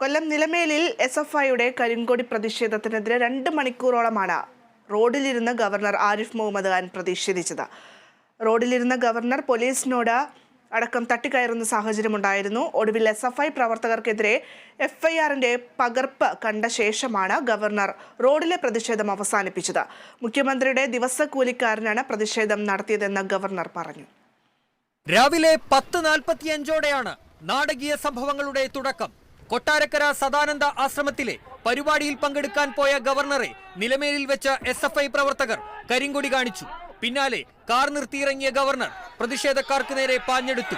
കൊല്ലം നിലമേലിൽ S F ഐയുടെ കരിങ്കൊടി പ്രതിഷേധത്തിനെതിരെ രണ്ട് മണിക്കൂറോളമാണ് റോഡിലിരുന്ന് ഗവർണർ ആരിഫ് മുഹമ്മദ് ഖാൻ പ്രതിഷേധിച്ചത്. റോഡിലിരുന്ന ഗവർണർ പോലീസിനോട് അടക്കം തട്ടിക്കയറുന്ന സാഹചര്യമുണ്ടായിരുന്നു. ഒടുവിൽ എസ് എഫ് ഐ പ്രവർത്തകർക്കെതിരെ എഫ് ഐ ആറിന്റെ പകർപ്പ് കണ്ട ശേഷമാണ് ഗവർണർ റോഡിലെ പ്രതിഷേധം അവസാനിപ്പിച്ചത്. മുഖ്യമന്ത്രിയുടെ ദിവസക്കൂലിക്കാരനാണ് പ്രതിഷേധം നടത്തിയതെന്ന് ഗവർണർ പറഞ്ഞു. രാവിലെ പത്ത് നാൽപ്പത്തിയഞ്ചോടെയാണ് നാടകീയ സംഭവങ്ങളുടെ തുടക്കം. കൊട്ടാരക്കര സദാനന്ദ ആശ്രമത്തിലെ പരിപാടിയിൽ പങ്കെടുക്കാൻ പോയ ഗവർണറെ നിലമേലിൽ വെച്ച എസ് എഫ് ഐ പ്രവർത്തകർ കരിങ്കൊടി കാണിച്ചു. പിന്നാലെ കാർ നിർത്തിയിറങ്ങിയ ഗവർണർ പ്രതിഷേധക്കാർക്ക് നേരെ പാഞ്ഞെടുത്തു.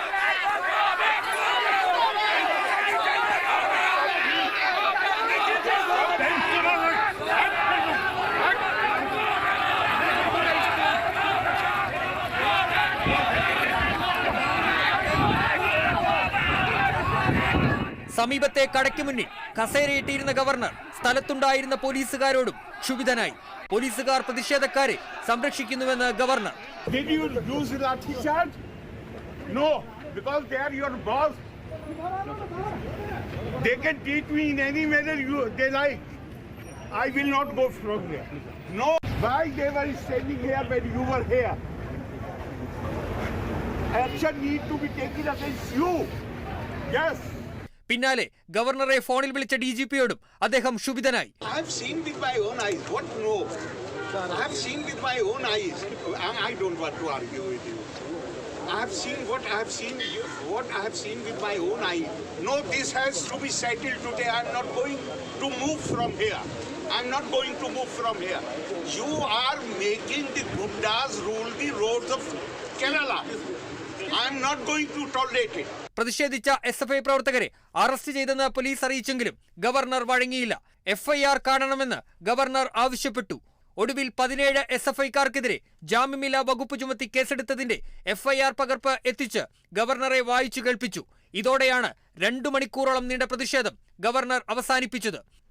സമീപത്തെ കടയ്ക്ക് മുന്നിൽ കസേരയിട്ടിരുന്ന ഗവർണർ സ്ഥലത്തുണ്ടായിരുന്ന പോലീസുകാരോടും ക്ഷുഭിതനായി. പോലീസുകാർ പ്രതിഷേധക്കാരെ സംരക്ഷിക്കുന്നുവെന്ന് ഗവർണർ. Yes. പിന്നാലെ ഗവർണറെ ഫോണിൽ വിളിച്ച ഡി ജി പിയോടും അദ്ദേഹം ക്ഷുഭിതനായി I've seen with my own eyes. What no? I've seen with my own eyes. I, I don't want to argue with you. I've seen what I've seen. You, what I've seen with my own eyes. No, this has to be settled today. I'm not going to move from here. I'm not going to move from here. You are making the Guptas rule the roads of Kerala. I'm not going to tolerate it. പ്രതിഷേധിച്ച S F I പ്രവർത്തകരെ arrest ചെയ്തെന്ന് police അറിയിച്ചെങ്കിലും governor വഴങ്ങിയില്ല. FIR കാണണമെന്ന് governor ആവശ്യപ്പെട്ടു. ഒടുവിൽ പതിനേഴ് S F ഐക്കാർക്കെതിരെ ജാമ്യമില്ലാ വകുപ്പ് ചുമത്തി കേസെടുത്തതിന്റെ എഫ്ഐആർ പകർപ്പ് എത്തിച്ച് ഗവർണറെ വായിച്ചു കേൾപ്പിച്ചു. ഇതോടെയാണ് രണ്ടു മണിക്കൂറോളം നീണ്ട പ്രതിഷേധം ഗവർണർ അവസാനിപ്പിച്ചത്.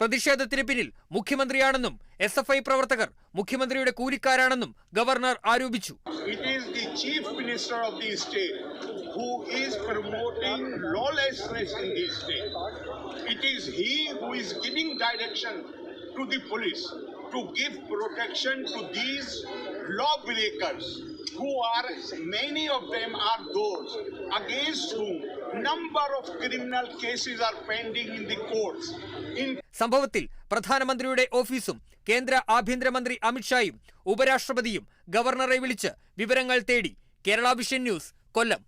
പ്രതിഷേധത്തിന് പിന്നിൽ മുഖ്യമന്ത്രിയാണെന്നും എസ് എഫ് ഐ പ്രവർത്തകർ മുഖ്യമന്ത്രിയുടെ കൂലിക്കാരാണെന്നും ഗവർണർ ആരോപിച്ചു to the police to give protection to these lawbreakers who are many of them are those against whom number of criminal cases are pending in the courts in സംഭവത്തിൽ പ്രധാനമന്ത്രിയുടെ ഓഫീസും കേന്ദ്ര ആഭ്യന്തരമന്ത്രി അമിത്ഷായും ഉപരാഷ്ട്രപതിയും ഗവർണറെ വിളിച്ച് വിവരങ്ങൾ തേടി കേരള വിഷൻ ന്യൂസ് കൊല്ലം